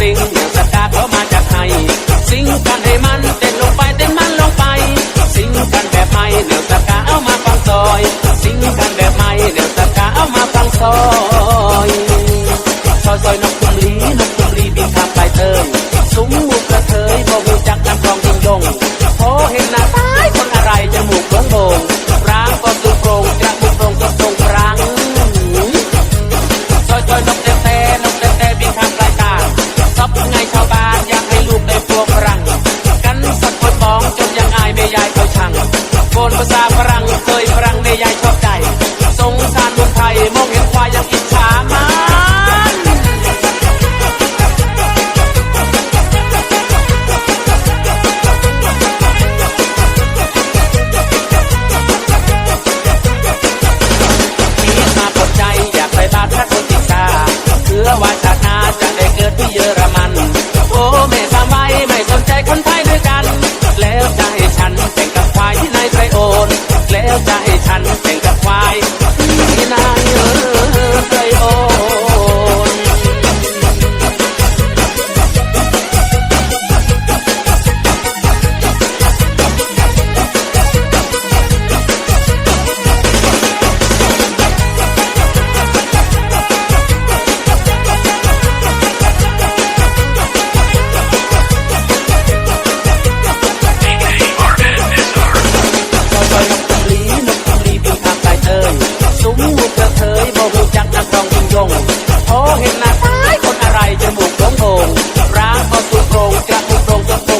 sing นภาษาฝรั่งเคยฝรั่งในยายช ใจฉันเป็นกับควาย โอเห็นหน้าตาคนอะไรจะหมูกโด่งโด่งร้างพอสุโปรงกระปุกโปรงกระปุก